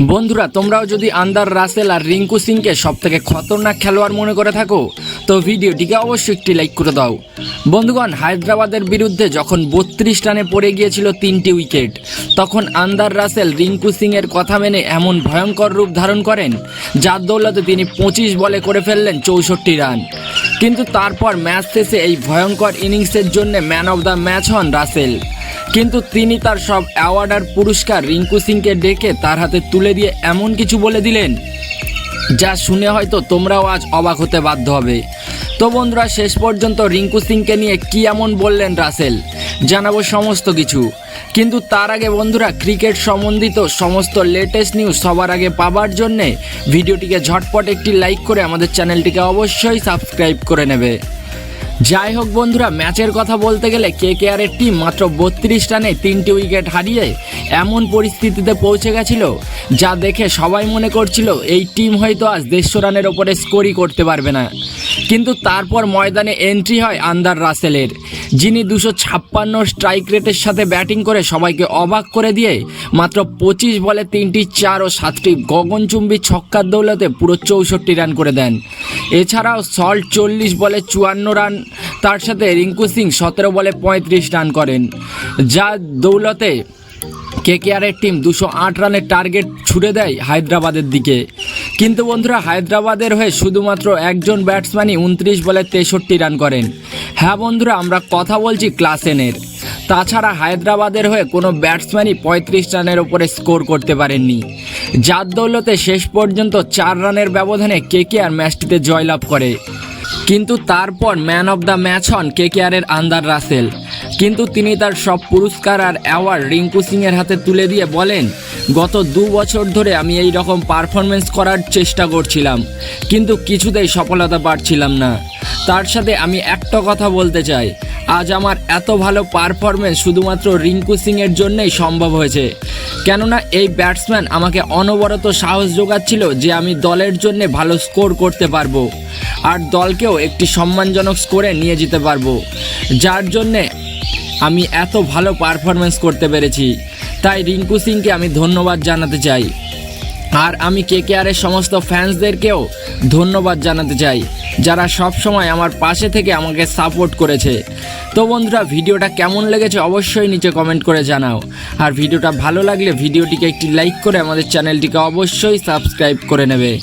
বন্ধুরা, তোমরাও যদি আন্দার রাসেল আর রিঙ্কু সিংকে সব থেকে খতরনাক খেলোয়াড় মনে করে থাকো, তো ভিডিওটিকে অবশ্যই একটি লাইক করে দাও। বন্ধুগণ, হায়দ্রাবাদের বিরুদ্ধে যখন বত্রিশ রানে পড়ে গিয়েছিল তিনটি উইকেট, তখন আন্দার রাসেল রিঙ্কু সিংয়ের কথা মেনে এমন ভয়ঙ্কর রূপ ধারণ করেন, যার দৌলতে তিনি পঁচিশ বলে করে ফেললেন চৌষট্টি রান। কিন্তু তারপর ম্যাচ শেষে এই ভয়ঙ্কর ইনিংসের জন্য ম্যান অফ দ্য ম্যাচ হন রাসেল। কিন্তু তিনি তার সব অ্যাওয়ার্ড আর পুরস্কার রিঙ্কু সিংকে ডেকে তার হাতে তুলে দিয়ে এমন কিছু বলে দিলেন, যা শুনে হয়তো তোমরাও আজ অবাক হতে বাধ্য হবে। তো বন্ধুরা, শেষ পর্যন্ত রিঙ্কু সিংকে নিয়ে কি এমন বললেন রাসেল? জানাব সমস্ত কিছু। কিন্তু তার আগে বন্ধুরা, ক্রিকেট সম্বন্ধিত সমস্ত লেটেস্ট নিউজ সবার আগে পাবার জন্যে ভিডিওটিকে ঝটপট একটি লাইক করে আমাদের চ্যানেলটিকে অবশ্যই সাবস্ক্রাইব করে নেবে। যাই হোক বন্ধুরা, ম্যাচের কথা বলতে গেলে কে কে আরের টিম মাত্র বত্রিশ রানে তিনটি উইকেট হারিয়ে এমন পরিস্থিতিতে পৌঁছে গেছিল, যা দেখে সবাই মনে করছিল এই টিম হয়তো আজ দেড়শো রানের ওপরে স্কোরই করতে পারবে না। কিন্তু তারপর ময়দানে এন্ট্রি হয় আন্দার রাসেলের, যিনি দুশো ছাপ্পান্ন স্ট্রাইক রেটের সাথে ব্যাটিং করে সবাইকে অবাক করে দিয়ে মাত্র পঁচিশ বলে তিনটি, চার ও সাতটি গগনচুম্বী ছক্কার দৌলতে পুরো চৌষট্টি রান করে দেন। এছাড়াও সল্ট চল্লিশ বলে চুয়ান্ন রান তার সাথে রিঙ্কু সিং সতেরো বলে পঁয়ত্রিশ রান করেন। যা দৌলতে কেকেআরের টিম দুশো আট রানের টার্গেট ছুড়ে দেয় হায়দ্রাবাদের দিকে। কিন্তু বন্ধুরা, হায়দ্রাবাদের হয়ে শুধুমাত্র একজন ব্যাটসম্যানই উনত্রিশ বলে তেষট্টি রান করেন। হ্যাঁ বন্ধুরা, আমরা কথা বলছি ক্লাসেনের। তাছাড়া হায়দ্রাবাদের হয়ে কোনো ব্যাটসম্যানই পঁয়ত্রিশ রানের ওপরে স্কোর করতে পারেননি। যার দৌলতে শেষ পর্যন্ত চার রানের ব্যবধানে কেকেআর ম্যাচটিতে জয়লাভ করে। কিন্তু তারপর ম্যান অব দ্য ম্যাচ হন কেকেআরের আন্দার রাসেল। কিন্তু তিনি তার সব পুরস্কার আর অ্যাওয়ার্ড রিঙ্কু সিংয়ের হাতে তুলে দিয়ে বলেন, গত দু বছর ধরে আমি এই রকম পারফরমেন্স করার চেষ্টা করছিলাম, কিন্তু কিছুতেই সফলতা পাচ্ছিলাম না। তার সাথে আমি একটা কথা বলতে চাই আজ আমার এত ভালো পারফরমেন্স শুধুমাত্র রিঙ্কু সিংয়ের জন্যই সম্ভব হয়েছে। কেননা এই ব্যাটসম্যান আমাকে অনবরত সাহস যোগাচ্ছিল যে আমি দলের জন্য ভালো স্কোর করতে পারব আর দলকেও একটি সম্মানজনক স্কোরে নিয়ে যেতে পারব। যার জন্যে আমি এত ভালো পারফরমেন্স করতে পেরেছি। তাই রিঙ্কু সিংকে আমি ধন্যবাদ জানাতে চাই। আর আমি কে কে আরের সমস্ত ফ্যান্সদেরকেও ধন্যবাদ জানাতে চাই, যারা সব সময় আমার পাশে থেকে আমাকে সাপোর্ট করেছে। তো বন্ধুরা, ভিডিওটা কেমন লেগেছে অবশ্যই নিচে কমেন্ট করে জানাও। আর ভিডিওটা ভালো লাগলে ভিডিওটিকে একটি লাইক করে আমাদের চ্যানেলটিকে অবশ্যই সাবস্ক্রাইব করে নেবে।